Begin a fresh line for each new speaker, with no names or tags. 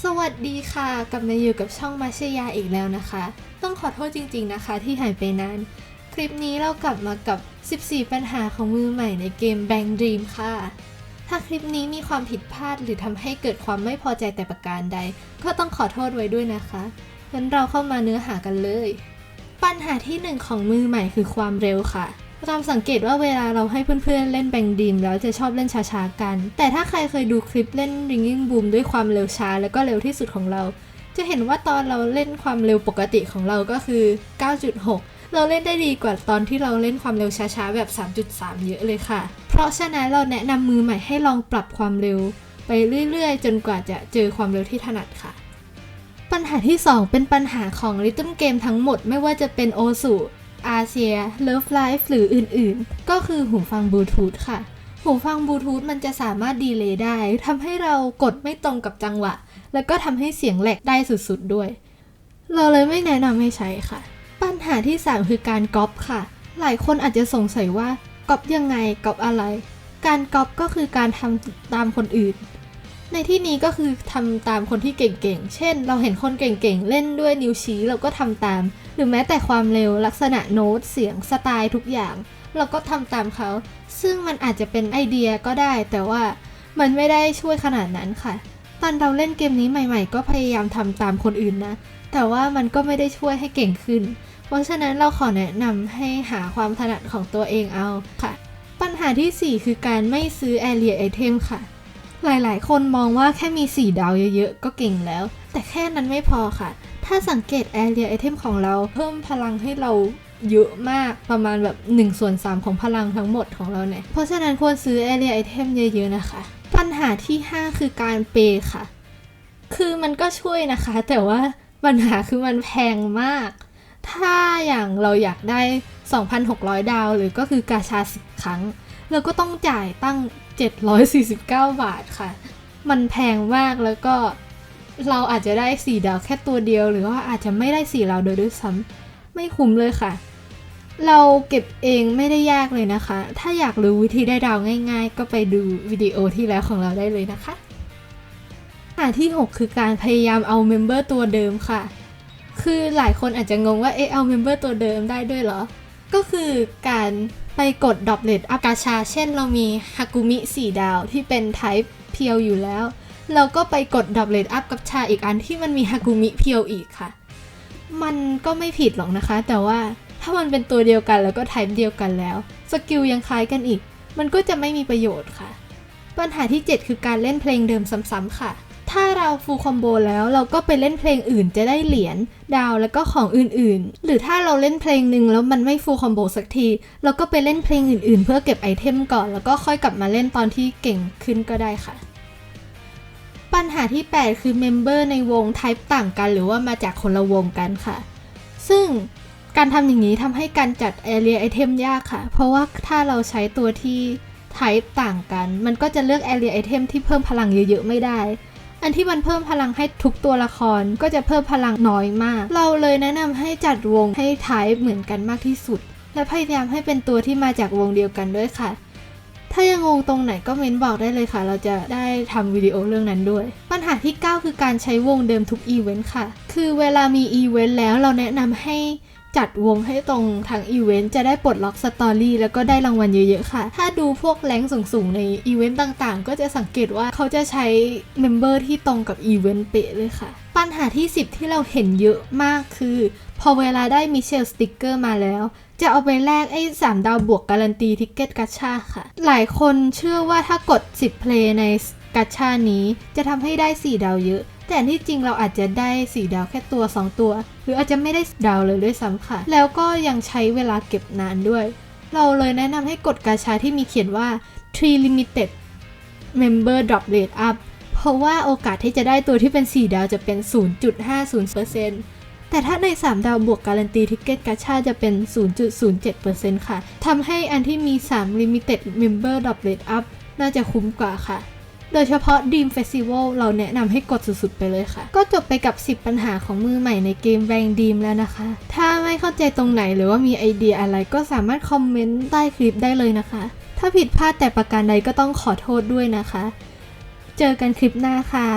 สวัสดีค่ะ กลับมาอยู่กับช่องมาชยาอีกแล้วนะคะ ต้องขอโทษจริงๆนะคะที่หายไปนาน คลิปนี้เรากลับมากับ 14 ปัญหาของมือใหม่ในเกม Bang Dream ค่ะ ถ้าคลิปนี้มีความผิดพลาดหรือทำให้เกิดความไม่พอใจแต่ประการใด ก็ต้องขอโทษไว้ด้วยนะคะงั้นเราเข้ามาเนื้อหากันเลย ปัญหาที่หนึ่งของมือใหม่คือความเร็วค่ะ เราสังเกตว่าเวลาเราให้เพื่อนๆเล่นแบงดีมแล้วจะชอบเล่นช้าๆกัน แต่ถ้าใครเคยดูคลิปเล่น Ringing Boom ด้วยความเร็วช้า แล้วก็เร็วที่สุดของเรา จะเห็นว่าตอนเราเล่นความเร็วปกติของเราก็คือ 9.6 เราเล่นได้ดีกว่าตอนที่เราเล่นความเร็วช้าๆแบบ 3.3 เยอะเลยค่ะ เพราะฉะนั้นเราแนะนำมือใหม่ให้ลองปรับความเร็ว ไปเรื่อยๆ จนกว่าจะเจอความเร็วที่ถนัดค่ะ ปัญหาที่ 2 เป็นปัญหาของริทึมเกมทั้งหมดไม่ว่าจะเป็นโอสุ อาเซีย Love Life หรืออื่นๆ ก็คือหูฟังบลูทูธค่ะ หูฟังบลูทูธมันจะสามารถดีเลย์ได้ทำให้เรากดไม่ตรงกับจังหวะ แล้วก็ทำให้เสียงแหลกได้สุดๆด้วย เราเลยไม่แนะนำให้ใช้ค่ะ ปัญหาที่ 3 คือการก๊อปค่ะ หลายคนอาจจะสงสัยว่าก๊อปยังไงก๊อปอะไร การก๊อปก็คือการทำตามคนอื่น ในที่นี้ก็คือทำตามคนที่เก่งๆ เช่น เราเห็นคนเก่งๆ เล่นด้วยนิ้วชี้เราก็ทำตาม หรือแม้แต่ความเร็วลักษณะโน้ตเสียงสไตล์ทุกอย่าง เราก็ทำตามเขา ซึ่งมันอาจจะเป็นไอเดียก็ได้ แต่ว่ามันไม่ได้ช่วยขนาดนั้นค่ะ ตอนเราเล่นเกมนี้ใหม่ ๆ ก็พยายามทำตามคนอื่นนะ แต่ว่ามันก็ไม่ได้ช่วยให้เก่งขึ้น เพราะฉะนั้นเราขอแนะนำให้หาความถนัดของตัวเองเอาค่ะ ปัญหาทีสี่4 คือการไม่ซื้อ Area Item ค่ะ หลายๆ คนมองว่าแค่มี 4 ดาวเยอะๆ ก็เก่งแล้ว แต่แค่นั้นไม่พอค่ะ ถ้าสังเกต Area Item ของเราเพิ่มพลังให้เราเยอะมากประมาณแบบ1ส่วน3 ของพลังทั้งหมดของเราเนี่ย เพราะฉะนั้นควรซื้อ Area Item เยอะๆ นะคะ ปัญหาที่ 5 คือการเปย์ค่ะ คือมันก็ช่วยนะคะ แต่ว่าปัญหาคือมันแพงมาก ถ้าอย่างเราอยากได้ 2,600 ดาวหรือก็คือกาชา10 ครั้ง เราก็ต้องจ่ายตั้ง 749 บาทค่ะ มันแพงมากแล้วก็เราอาจจะได้ 4 ดาวแค่ตัวเดียว หรือว่าอาจจะไม่ได้ 4 ดาวโดยด้วยซ้ำไม่คุ้มเลยค่ะ เราเก็บเองไม่ได้ยากเลยนะคะ ถ้าอยากรู้วิธีได้ดาวง่าย ๆ ก็ไปดูวิดีโอที่แล้วของเราได้เลยนะคะปัญหาที่ 6 คือการพยายามเอาเมมเบอร์ตัวเดิมค่ะ คือหลายคนอาจจะงงว่าเอ๊ะเอาเมมเบอร์ตัวเดิมได้ด้วยเหรอ ก็คือการไปกดดอปเลตอัพกาชา เช่นเรามีฮากุมิ4ดาวที่เป็น Type เพียวอยู่แล้ว เราก็ไปกดดอปเลตอัพกับชาอีกอันที่มันมีฮากุมิเพียวอีกค่ะ มันก็ไม่ผิดหรอกนะคะ แต่ว่าถ้ามันเป็นตัวเดียวกันแล้วก็ Type เดียวกันแล้วสกิลยังคล้ายกันอีก มันก็จะไม่มีประโยชน์ค่ะ ปัญหาที่ 7 คือการเล่นเพลงเดิมซ้ำๆค่ะ ถ้าเราฟูลคอมโบแล้วเราก็ไปเล่นเพลงอื่นจะได้เหรียญดาวแล้วก็ของอื่นๆ หรือถ้าเราเล่นเพลงหนึ่งแล้วมันไม่ฟูลคอมโบสักที เราก็ไปเล่นเพลงอื่นๆ เพื่อเก็บไอเทมก่อน แล้วก็ค่อยกลับมาเล่นตอนที่เก่งขึ้นก็ได้ค่ะ ปัญหาที่ 8 คือเมมเบอร์ในวง type ต่างกัน หรือว่ามาจากคนละวงกันค่ะ ซึ่งการทำอย่างนี้ทำให้การจัด area item ยากค่ะ เพราะว่าถ้าเราใช้ตัวที่ type ต่างกัน มันก็จะเลือก area item ที่เพิ่มพลังเยอะๆ ไม่ได้ อันที่มันเพิ่มพลังให้ทุกตัวละครก็จะเพิ่มพลังน้อยมาก เราเลยแนะนำให้จัดวงให้ type เหมือนกันมากที่สุด และพยายามให้เป็นตัวที่มาจากวงเดียวกันด้วยค่ะ ถ้ายังงงตรงไหนก็เม้นบอกได้เลยค่ะ เราจะได้ทำวิดีโอเรื่องนั้นด้วย ปัญหาที่ 9 คือการใช้วงเดิมทุกอีเวนต์ค่ะ คือเวลามีอีเวนต์แล้วเราแนะนำให้ จัดวงให้ตรงทางอีเวนต์จะได้ปลดล็อกสตอรี่แล้วก็ได้รางวัลเยอะๆค่ะ ถ้าดูพวกแรงสูงๆ ในอีเวนต์ต่างๆ ก็จะสังเกตว่าเขาจะใช้เมมเบอร์ที่ตรงกับอีเวนต์เป๊ะเลยค่ะ ปัญหาที่ 10 ที่เราเห็นเยอะมากคือ พอเวลาได้มิเชลสติกเกอร์มาแล้วจะเอาไปแลกไอ้3ดาวบวกการันตีทิกเก็ตกัชาค่ะ หลายคนเชื่อว่าถ้ากด 10 เพลย์ในกัชชานี้จะทำให้ได้ 4 ดาวเยอะ แต่ที่จริงเราอาจจะได้ 4 ดาวแค่ตัว 2 ตัว หรืออาจจะไม่ได้ดาวเลยด้วยซ้ำค่ะ แล้วก็ยังใช้เวลาเก็บนานด้วย เราเลยแนะนำให้กดกาชาที่มีเขียนว่า tree limited member drop rate up เพราะว่าโอกาสที่จะได้ตัวที่เป็น 4 ดาวจะเป็น 0.50%แต่ถ้าใน 3 ดาวบวกการันตีทิกเก็ตกาชาจะเป็น 0.07%ค่ะ ทำให้อันที่มี 3 limited member drop rate up น่าจะคุ้มกว่าค่ะ โดยเฉพาะ Dream Festival เราแนะนำให้กดสุดๆไปเลยค่ะ ก็จบไปกับ 10 ปัญหาของมือใหม่ในเกมแบงดีมแล้วนะคะ ถ้าไม่เข้าใจตรงไหนหรือว่ามีไอเดียอะไรก็สามารถคอมเมนต์ใต้คลิปได้เลยนะคะ ถ้าผิดพลาดแต่ประการใดก็ต้องขอโทษด้วยนะคะ เจอกันคลิปหน้าค่ะ